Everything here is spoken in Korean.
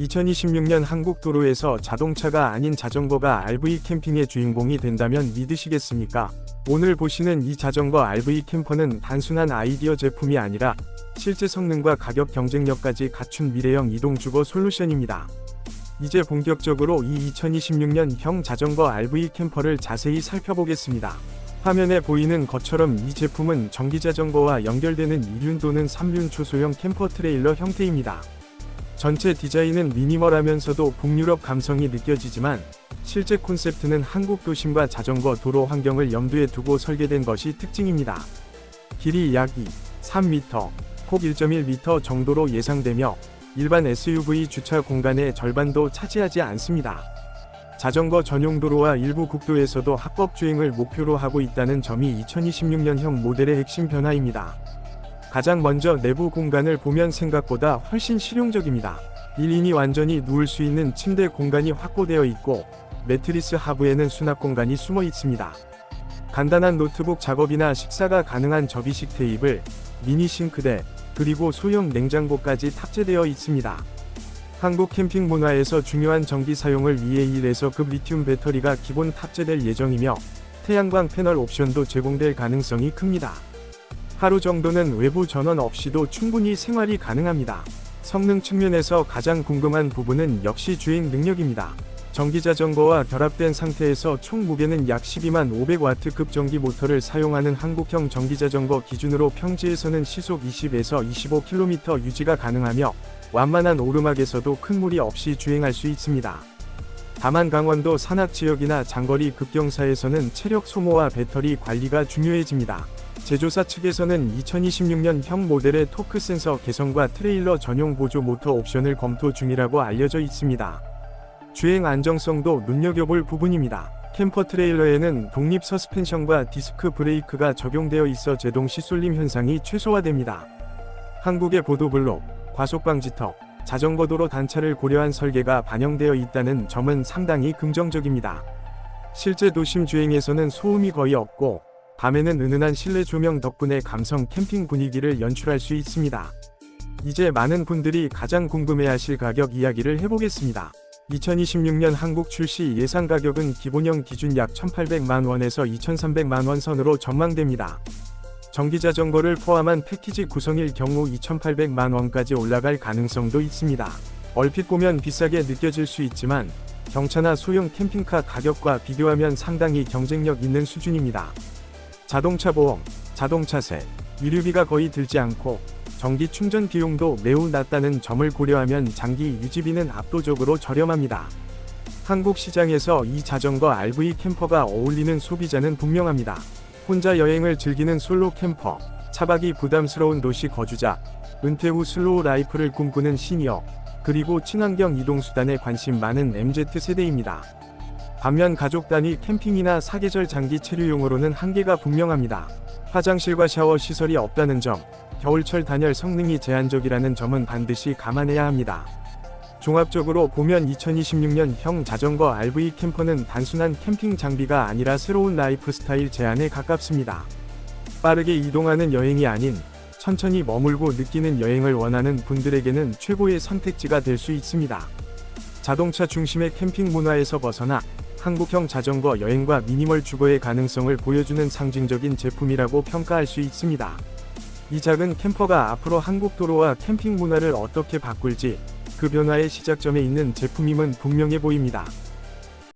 2026년 한국 도로에서 자동차가 아닌 자전거가 RV 캠핑의 주인공이 된다면 믿으시겠습니까? 오늘 보시는 이 자전거 RV 캠퍼는 단순한 아이디어 제품이 아니라 실제 성능과 가격 경쟁력까지 갖춘 미래형 이동 주거 솔루션입니다. 이제 본격적으로 이 2026년형 자전거 RV 캠퍼를 자세히 살펴보겠습니다. 화면에 보이는 것처럼 이 제품은 전기 자전거와 연결되는 2륜 또는 3륜 초소형 캠퍼 트레일러 형태입니다. 전체 디자인은 미니멀하면서도 북유럽 감성이 느껴지지만 실제 콘셉트는 한국 도심과 자전거 도로 환경을 염두에 두고 설계된 것이 특징입니다. 길이 약 2, 3m, 폭 1.1m 정도로 예상되며 일반 SUV 주차 공간의 절반도 차지하지 않습니다. 자전거 전용 도로와 일부 국도에서도 합법 주행을 목표로 하고 있다는 점이 2026년형 모델의 핵심 변화입니다. 가장 먼저 내부 공간을 보면 생각보다 훨씬 실용적입니다. 1인이 완전히 누울 수 있는 침대 공간이 확보되어 있고 매트리스 하부에는 수납 공간이 숨어 있습니다. 간단한 노트북 작업이나 식사가 가능한 접이식 테이블, 미니 싱크대, 그리고 소형 냉장고까지 탑재되어 있습니다. 한국 캠핑 문화에서 중요한 전기 사용을 위해 1에서 급 리튬 배터리가 기본 탑재될 예정이며 태양광 패널 옵션도 제공될 가능성이 큽니다. 하루 정도는 외부 전원 없이도 충분히 생활이 가능합니다. 성능 측면에서 가장 궁금한 부분은 역시 주행 능력입니다. 전기 자전거와 결합된 상태에서 총 무게는 약 12만 500와트급 전기 모터를 사용하는 한국형 전기 자전거 기준으로 평지에서는 시속 20에서 25km 유지가 가능하며 완만한 오르막에서도 큰 무리 없이 주행할 수 있습니다. 다만 강원도 산악 지역이나 장거리 급경사에서는 체력 소모와 배터리 관리가 중요해집니다. 제조사 측에서는 2026년형 모델의 토크 센서 개선과 트레일러 전용 보조 모터 옵션을 검토 중이라고 알려져 있습니다. 주행 안정성도 눈여겨볼 부분입니다. 캠퍼 트레일러에는 독립 서스펜션과 디스크 브레이크가 적용되어 있어 제동 시 쏠림 현상이 최소화됩니다. 한국의 보도블록, 과속방지턱, 자전거 도로 단차를 고려한 설계가 반영되어 있다는 점은 상당히 긍정적입니다. 실제 도심 주행에서는 소음이 거의 없고 밤에는 은은한 실내 조명 덕분에 감성 캠핑 분위기를 연출할 수 있습니다. 이제 많은 분들이 가장 궁금해하실 가격 이야기를 해보겠습니다. 2026년 한국 출시 예상 가격은 기본형 기준 약 1,800만 원에서 2,300만 원 선으로 전망됩니다. 전기 자전거를 포함한 패키지 구성일 경우 2,800만 원까지 올라갈 가능성도 있습니다. 얼핏 보면 비싸게 느껴질 수 있지만 경차나 소형 캠핑카 가격과 비교하면 상당히 경쟁력 있는 수준입니다. 자동차 보험, 자동차세, 유류비가 거의 들지 않고 전기 충전 비용도 매우 낮다는 점을 고려하면 장기 유지비는 압도적으로 저렴합니다. 한국 시장에서 이 자전거 RV 캠퍼가 어울리는 소비자는 분명합니다. 혼자 여행을 즐기는 솔로 캠퍼, 차박이 부담스러운 도시 거주자, 은퇴 후 슬로우 라이프를 꿈꾸는 시니어, 그리고 친환경 이동수단에 관심 많은 MZ세대입니다. 반면 가족 단위 캠핑이나 사계절 장기 체류용으로는 한계가 분명합니다. 화장실과 샤워 시설이 없다는 점, 겨울철 단열 성능이 제한적이라는 점은 반드시 감안해야 합니다. 종합적으로 보면 2026년형 자전거 RV 캠퍼는 단순한 캠핑 장비가 아니라 새로운 라이프 스타일 제안에 가깝습니다. 빠르게 이동하는 여행이 아닌 천천히 머물고 느끼는 여행을 원하는 분들에게는 최고의 선택지가 될 수 있습니다. 자동차 중심의 캠핑 문화에서 벗어나 한국형 자전거 여행과 미니멀 주거의 가능성을 보여주는 상징적인 제품이라고 평가할 수 있습니다. 이 작은 캠퍼가 앞으로 한국 도로와 캠핑 문화를 어떻게 바꿀지 그 변화의 시작점에 있는 제품임은 분명해 보입니다.